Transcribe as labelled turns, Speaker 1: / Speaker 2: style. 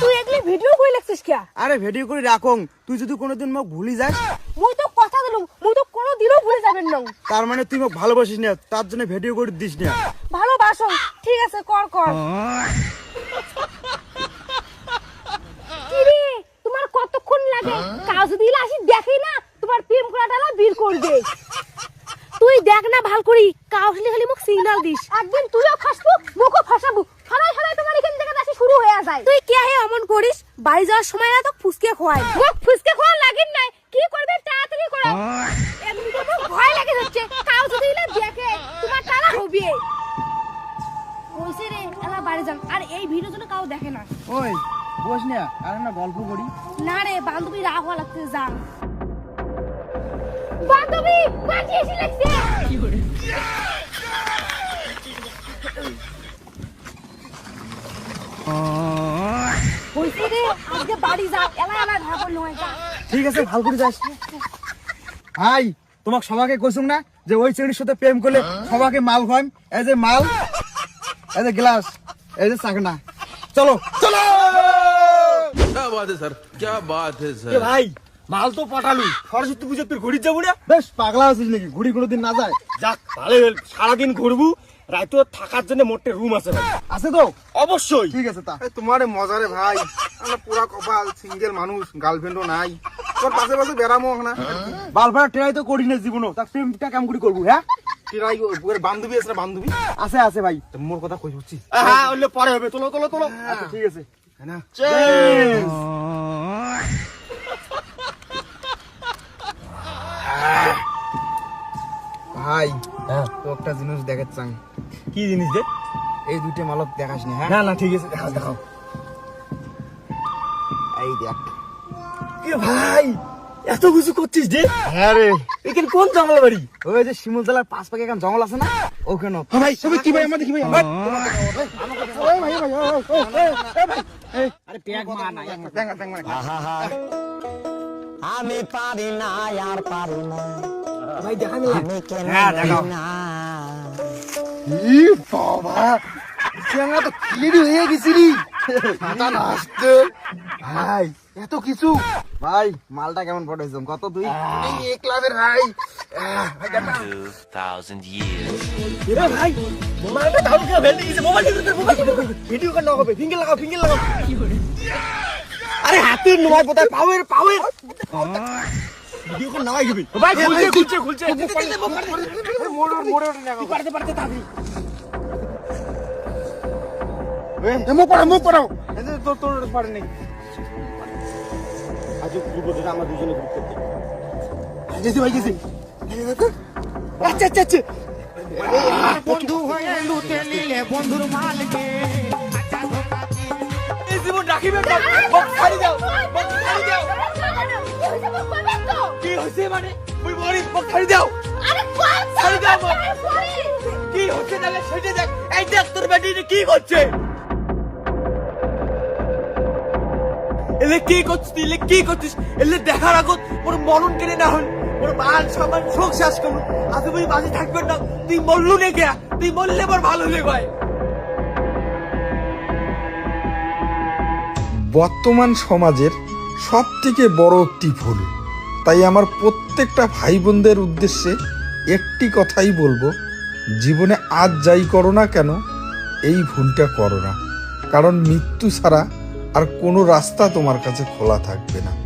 Speaker 1: তুই এগুলি ভিডিও কই লাগছিস কিয়া
Speaker 2: আরে ভিডিও করে রাখং তুই যদি কোনোদিন মোক ভুলি যাস।
Speaker 1: মুই তো কথা দিলুম মুই তো কোনো ভুলে যাবেন না।
Speaker 2: তার মানে তুই মোক ভালোবাসিস না তার জন্য ভিডিও করে দিস না।
Speaker 1: ভালোবাসো ঠিক আছে কর কর। কিরে তোমার কতক্ষণ লাগে? কাউ যদি ইলা আসি দেখি না তোমার প্রেম করাটা বীর করবে। তুই দেখ না ভালো করি কাউ আসলে খালি সিগন্যাল দিস। একদিন তুইও ফাসবো মুখও ফাসাবো। ফলাই ফলাই তোমার এখান থেকে আসি শুরু হয়ে যায়। তুই কে হে অমন করিস? বাড়ি যাওয়ার সময় না তো ফুসকে খোয়াই মুখ ফুসকে খোয়া লাগিন নাই। কি করবে তাড়াতাড়ি করো। এমনি তো ভয় লাগে যাচ্ছে। কাউ যদি ইলা দেখে তোমার টানা হবে। কইছে রে এলা বাড়ি যান। আর এই ভিডিও যেন কাউ দেখে না।
Speaker 2: ওই বস না আর না গল্প করি।
Speaker 1: না রে বান্ধবী রাগ হওয়া লাগতে যান। বান্ধবী বাঁচি এসে লাগছে। কইছে রে আজকে বাড়ি যা এলা এলা ঢাকল নয় যা
Speaker 2: ঠিক আছে ভালো করে যাস ভাই তোমাক সবাইকে কইছুম না যে ওই চেড়ির সাথে প্রেম করলে সবাইকে মাল খাম এই যে মাল এই যে গ্লাস এই যে চাকনা চলো চলো
Speaker 3: क्या बात है सर क्या बात है सर
Speaker 4: ভাই মাল তো পাঠালু। সরস্বতী পুজো তোর ঘুরি যাব না?
Speaker 2: বেশ পাগলা আছিস নাকি? ঘুড়ি কোনোদিন না যায়?
Speaker 4: যাক ভালো সারাদিন ঘুরবু। রাইতো থাকার জন্য মোটে রুম আছে ভাই।
Speaker 2: আছে তো?
Speaker 4: অবশ্যই।
Speaker 2: ঠিক আছে তা।
Speaker 5: তোমার মজারে ভাই। আমরা পুরা কপাল সিঙ্গেল মানুষ গার্লফ্রেন্ডও নাই। তোর পাশে পাশে বেড়ামো না?
Speaker 2: বালফাড়া ট্রাই তো করি না জীবনও। তা প্রেমটা কেমন করে করব হ্যাঁ?
Speaker 5: টিরাই ওর বান্ধবী আছে না বান্ধবী?
Speaker 2: আছে আছে ভাই।
Speaker 5: তো মোর কথা কই হচ্ছি?
Speaker 4: হ্যাঁ হলে পরে হবে। তোলো তোলো তোলো।
Speaker 2: আচ্ছা ঠিক আছে।
Speaker 5: হ্যাঁ না। ভাই তো একটা জিনিস দেখাচ্ছাং
Speaker 4: কি জিনিস দে
Speaker 5: এই দুইটা মালক দেখাস না হ্যাঁ
Speaker 4: না না ঠিক আছে দেখাও দেখাও
Speaker 5: এই দেখ
Speaker 4: এ ভাই এত কিছু করছিস যে
Speaker 2: হ্যাঁ রে
Speaker 4: এখানে কোন জঙ্গল বাড়ি
Speaker 2: ওই যে শিমুল জেলার পাঁচ পাকে এখন জঙ্গল আছে না ওখানে
Speaker 5: ভাই সবাই কি ভাই ভাই
Speaker 2: আরে প্যাক মার না
Speaker 5: মানে
Speaker 6: আমি পারি না আর পারি না
Speaker 4: ভাই দেখা
Speaker 2: হ্যাঁ, দেখাও।
Speaker 5: ই বাবা ট্যাংা তো ক্লিয়ার হয়ে গেছিলি মাথা নষ্ট ভাই এত কিছু
Speaker 2: ভাই মালটা কেমন পড়াইছো কত তুই
Speaker 5: এক ক্লাবের ভাই ভাই দেখা।
Speaker 3: 2000 years
Speaker 4: ভাই মোবাইলটা দাও কে ভেন্ডি গেছে মোবাইল
Speaker 2: ভিডিও কল না হবে ফিঙ্গেল লাগাও ফিঙ্গেল লাগাও
Speaker 4: আরে হাতে নোয়াই পোতায় পাওয়ার পাওয়ার
Speaker 2: ভিডিও কল নামাই দিবি
Speaker 4: ভাই খুলছে খুলছে খুলছে
Speaker 5: মোড় মোড় গো।
Speaker 4: পারতে পারতে তাবি
Speaker 5: এ, মুখ পড়াও মুখ পড়াও এই যে তোর তোর পারে নেই
Speaker 4: আজ গ্রুপ ওদের আমরা দুজনে গ্রুপ করতে
Speaker 5: গেছি ভাই গেছি
Speaker 4: আচ্ছা আচ্ছা আচ্ছা
Speaker 7: বন্ধু হয়ে লুটে নিলে বন্ধুর মালকে
Speaker 4: এই জীবন রাখিবে না বক কি মানে ওই মরি ছাড়ি দাও। ছাড়ি দাও কি হচ্ছে তাহলে? সেটা দেখ এই দেখ তোর বেটি কি করছে। এলে কি করছিস এলে কি করছিস? এলে দেখার আগত ওর মরণ কেড়ে না হল ওর শোক শেষ করুন বাজে থাকবে না। তুই মরলু নে গিয়া। তুই মরলে আবার ভালো হলে ভাই
Speaker 8: বর্তমান সমাজের সব থেকে বড় একটি ভুল। তাই আমার প্রত্যেকটা ভাই বোনদের উদ্দেশ্যে একটি কথাই বলব, জীবনে আজ যাই করো না কেন, এই ভুলটা করো না। কারণ মৃত্যু ছাড়া আর কোনো রাস্তা তোমার কাছে খোলা থাকবে না।